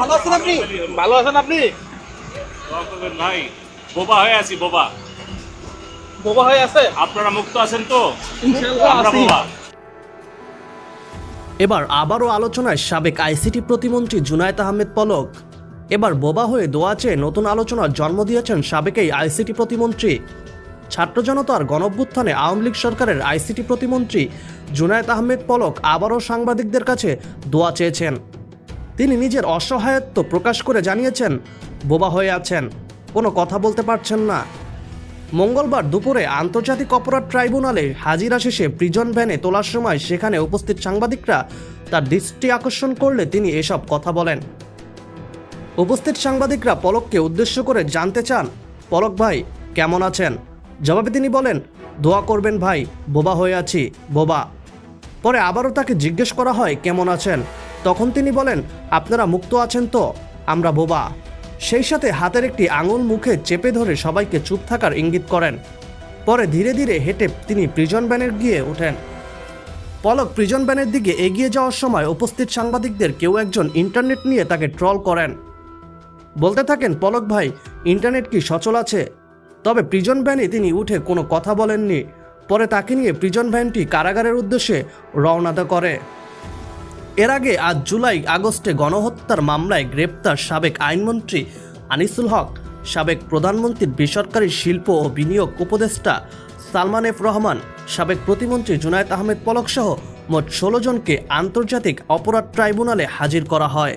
ভালো আছেন আপনি? ভালো আছেন আপনি? ভাই বোবা হয়ে আছি বোবা। বোবা হয়ে আছে? আপনারা মুক্ত আছেন তো? ইনশাআল্লাহ বোবা। এবার আবারও আলোচনায় সাবেক আইসিটি প্রতিমন্ত্রী জুনায়েদ আহমেদ পলক। এবার বোবা হয়ে দোয়া চেয়ে নতুন আলোচনার জন্ম দিয়েছেন সাবেক এই আইসিটি প্রতিমন্ত্রী। ছাত্র জনতার গণঅভ্যুত্থানে আওয়ামী লীগ সরকারের আইসিটি প্রতিমন্ত্রী জুনায়েদ আহমেদ পলক আবারও সাংবাদিকদের কাছে দোয়া চেয়েছেন। তিনি নিজের অসহায়ত্ব প্রকাশ করে জানিয়েছেন, বোবা হয়ে আছেন, কোনো কথা বলতে পারছেন না। মঙ্গলবার দুপুরে আন্তর্জাতিক অপরাধ ট্রাইব্যুনালে হাজিরা শেষে প্রিজন ভ্যানে তোলার সময় সেখানে উপস্থিত সাংবাদিকরা তার দৃষ্টি আকর্ষণ করলে তিনি এসব কথা বলেন। উপস্থিত সাংবাদিকরা পলককে উদ্দেশ্য করে জানতে চান, পলক ভাই, কেমন আছেন? জবাবে তিনি বলেন, দোয়া করবেন ভাই, বোবা হয়ে আছি, বোবা। পরে আবারও তাকে জিজ্ঞেস করা হয়, কেমন আছেন? তখন তিনি বলেন, আপনারা মুক্ত আছেন তো, আমরা বোবা। সেই সাথে হাতের একটি আঙুল মুখে চেপে ধরে সবাইকে চুপ থাকার ইঙ্গিত করেন। পরে ধীরে ধীরে হেঁটে তিনি প্রিজন ব্যানের গিয়ে ওঠেন। পলক প্রিজন ব্যানের দিকে এগিয়ে যাওয়ার সময় উপস্থিত সাংবাদিকদের কেউ একজন ইন্টারনেট নিয়ে তাকে ট্রল করেন। বলতে থাকেন, পলক ভাই, ইন্টারনেট কি সচল আছে? তবে প্রিজন ভ্যানে তিনি উঠে কোনো কথা বলেননি। পরে তাকে নিয়ে প্রিজন ভ্যানটি কারাগারের উদ্দেশ্যে রওনা করে। এর আগে আজ জুলাই, আগস্টে গণহত্যার মামলায় গ্রেপ্তার সাবেক আইনমন্ত্রী আনিসুল হক, সাবেক প্রধানমন্ত্রীর বেসরকারি শিল্প ও বিনিয়োগ উপদেষ্টা সালমান এফ রহমান, সাবেক প্রতিমন্ত্রী জুনায়েদ আহমেদ পলকসহ মোট ষোলো জনকে আন্তর্জাতিক অপরাধ ট্রাইব্যুনালে হাজির করা হয়।